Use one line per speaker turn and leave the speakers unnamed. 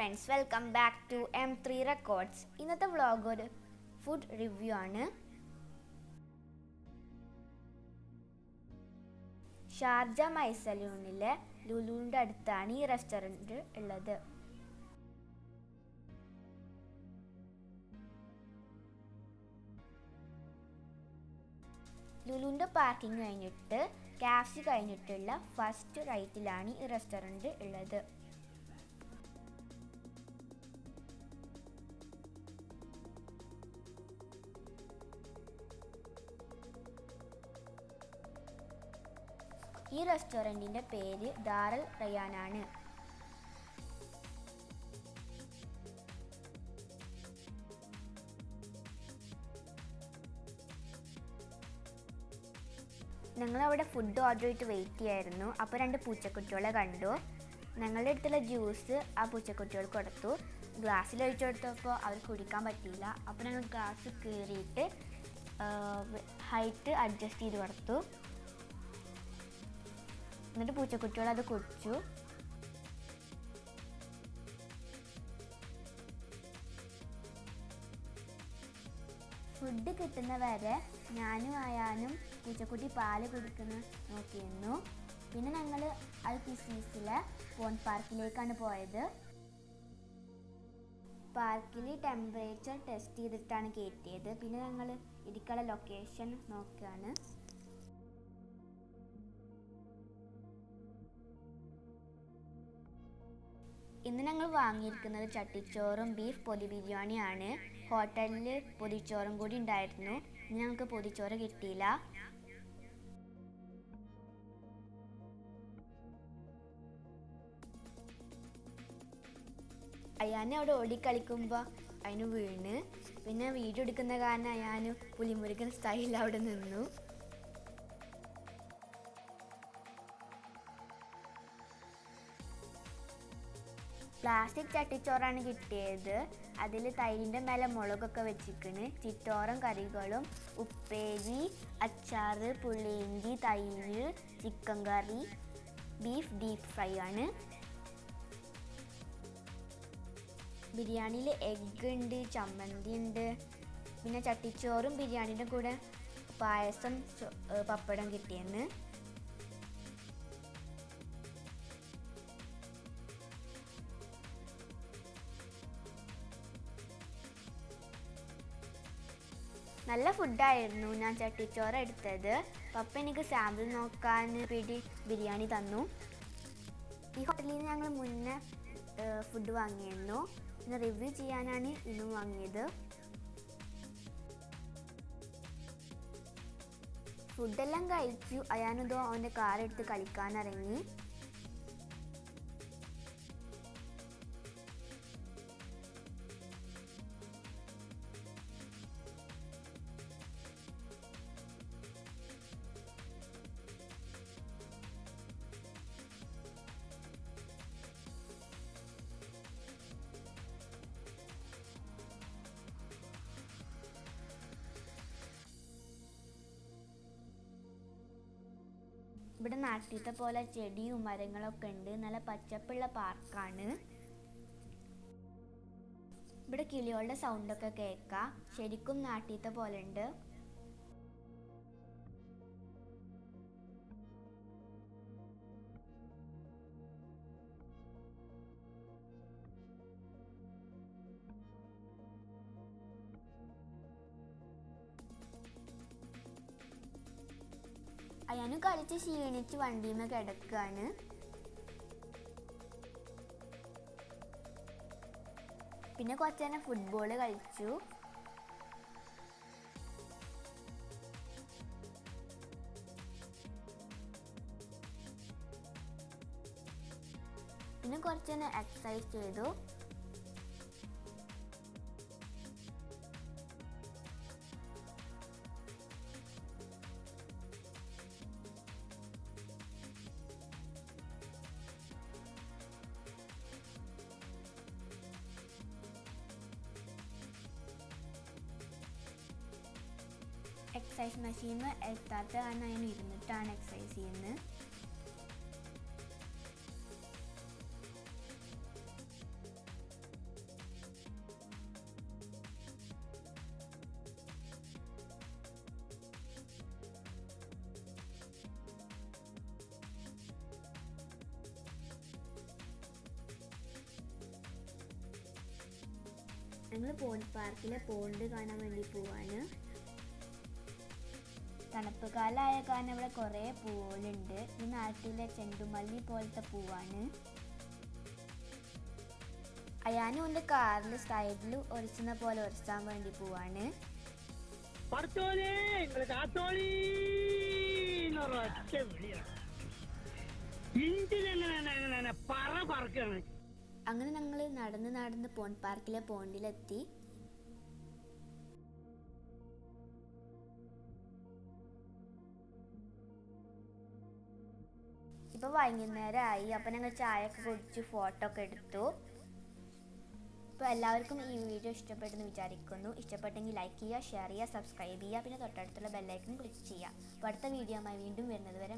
Friends welcome back to M three records ഇന്നത്തെ vlog ഒരു food review ആണ്. Sharjah മൈസലൂണിലെ ലുലുവിന്റെ അടുത്താണ് ഈ റെസ്റ്റോറന്റ് ഉള്ളത്. ലുലുവിന്റെ പാർക്കിംഗ് കഴിഞ്ഞിട്ട് കാഫ്സി കഴിഞ്ഞിട്ടുള്ള ഫസ്റ്റ് റൈറ്റിലാണ് ഈ റെസ്റ്റോറന്റ് ഉള്ളത്. ഈ റെസ്റ്റോറന്റിന്റെ പേര് ദാറൽ റയാനാണ് ഞങ്ങളവിടെ ഫുഡ് ഓർഡർ ചെയ്തിട്ട് വെയിറ്റ് ചെയ്യായിരുന്നു. അപ്പോൾ രണ്ട് പൂച്ചക്കുട്ടികളെ കണ്ടു. ഞങ്ങളുടെ അടുത്തുള്ള ജ്യൂസ് ആ പൂച്ചക്കുട്ടികൾക്ക് കൊടുത്തു. ഗ്ലാസ്സിൽ ഒഴിച്ചു കൊടുത്തപ്പോൾ അവർ കുടിക്കാൻ പറ്റിയില്ല. അപ്പോൾ ഞങ്ങൾ ഗ്ലാസ് കീറിയിട്ട് ഹൈറ്റ് അഡ്ജസ്റ്റ് ചെയ്ത് കൊടുത്തു. എന്നിട്ട് പൂച്ചക്കുട്ടികൾ അത് കൊച്ചു. ഫുഡ് കിട്ടുന്ന വരെ ഞാനും ആയാലും പൂച്ചക്കുട്ടി പാൽ കുടിക്കുന്ന നോക്കിയിരുന്നു. പിന്നെ ഞങ്ങൾ ആ കിസീസിലെ പോൺ പാർക്കിലേക്കാണ് പോയത്. പാർക്കിൽ ടെമ്പറേച്ചർ ടെസ്റ്റ് ചെയ്തിട്ടാണ് കയറ്റിയത് പിന്നെ ഞങ്ങൾ ഇരിക്കാനുള്ള ലൊക്കേഷൻ നോക്കുകയാണ് ഇന്ന് ഞങ്ങൾ വാങ്ങിയിരിക്കുന്നത് ചട്ടിച്ചോറും ബീഫ് പൊതി ബിരിയാണിയാണ്. ഹോട്ടലിൽ പൊതിച്ചോറും കൂടി ഉണ്ടായിരുന്നു. ഇന്ന് ഞങ്ങൾക്ക് പൊതിച്ചോറ് കിട്ടിയില്ല. അയാനെ അവിടെ ഓടിക്കളിക്കുമ്പോൾ അതിന് വീണ്. പിന്നെ വീഡിയോ എടുക്കുന്ന കാരണം അയാന് പുലിമുരുകൻ സ്റ്റൈലിൽ അവിടെ നിന്നു. പ്ലാസ്റ്റിക് ചട്ടിച്ചോറാണ് കിട്ടിയത്. അതിൽ തൈരിന്റെ മേലെ മുളകൊക്കെ വെച്ചിക്കണ് ചിറ്റോറും കറികളും ഉപ്പേരി അച്ചാർ പുളിയിഞ്ചി തൈര് chicken curry beef deep fry ആണ്. ബിരിയാണിയിൽ എഗ്ഗ് ഉണ്ട് ചമ്മന്തി ഉണ്ട്. പിന്നെ ചട്ടിച്ചോറും ബിരിയാണിയുടെ കൂടെ പായസം പപ്പടം കിട്ടിയെന്ന്. നല്ല ഫുഡായിരുന്നു ഞാൻ ചട്ടിച്ചോറ് എടുത്തത്. പപ്പ എനിക്ക് സാമ്പിൾ നോക്കാൻ പിടി ബിരിയാണി തന്നു. ഈ ഹോട്ടലിൽ നിന്ന് ഞങ്ങൾ മുന്നേ ഫുഡ് വാങ്ങിയിരുന്നു. പിന്നെ റിവ്യൂ ചെയ്യാനാണ് ഇന്നും വാങ്ങിയത്. ഫുഡെല്ലാം കഴിച്ചു. അയാനതോ അവന്റെ കാർ എടുത്ത് ഇവിടെ നാട്ടിലത്തെ പോലെ ചെടിയും മരങ്ങളൊക്കെ ഉണ്ട്. നല്ല പച്ചപ്പുള്ള പാർക്കാണ്. ഇവിടെ കിളികളുടെ സൗണ്ടൊക്കെ കേൾക്കാം. ശരിക്കും നാട്ടിലത്തെ പോലെ ഉണ്ട്. അയാനും കളിച്ച് ക്ഷീണിച്ച് വണ്ടിയുമേ കിടക്കുകയാണ് പിന്നെ കുറച്ച് നേരം ഫുട്ബോൾ കളിച്ചു. പിന്നെ കുറച്ച് തന്നെ എക്സസൈസ് ചെയ്തു. എക്സസൈസ് മെഷീൻ എത്താത്ത കാരണം ഞാൻ ഇരുന്നിട്ടാണ് എക്സസൈസ് ചെയ്യുന്നത്. ഞങ്ങൾ പോണ്ട് പാർക്കിലെ പോണ്ട് കാണാൻ വേണ്ടി പോവാണ്. തണുപ്പ് കാലമായ കാരണം ഇവിടെ കുറേ പൂവുകളുണ്ട്. ഈ നാട്ടിലെ ചെണ്ടുമല്ലി പോലത്തെ പൂവാണ്. അയാനും എന്റെ കാറിൽ സൈഡിൽ ഒരച്ചുന്ന പോലെ ഒരച്ചാൻ വേണ്ടി പോവാണ്. അങ്ങനെ ഞങ്ങൾ നടന്ന് നടന്ന് പോൺ പാർക്കിലെ പോണ്ടിലെത്തി. ഇപ്പൊ വൈകുന്നേരമായി അപ്പൊ ഞങ്ങൾ ചായ ഒക്കെ കുടിച്ച് ഫോട്ടോ ഒക്കെ എടുത്തു. അപ്പോൾ എല്ലാവർക്കും ഈ വീഡിയോ ഇഷ്ടപ്പെട്ടെന്ന് വിചാരിക്കുന്നു. ഇഷ്ടപ്പെട്ടെങ്കിൽ ലൈക്ക് ചെയ്യുക ഷെയർ ചെയ്യുക സബ്സ്ക്രൈബ് ചെയ്യുക. പിന്നെ തൊട്ടടുത്തുള്ള ബെല്ലൈക്കൺ ക്ലിക്ക് ചെയ്യുക. അപ്പോൾ അടുത്ത വീഡിയോ വീണ്ടും വരുന്നത് വരെ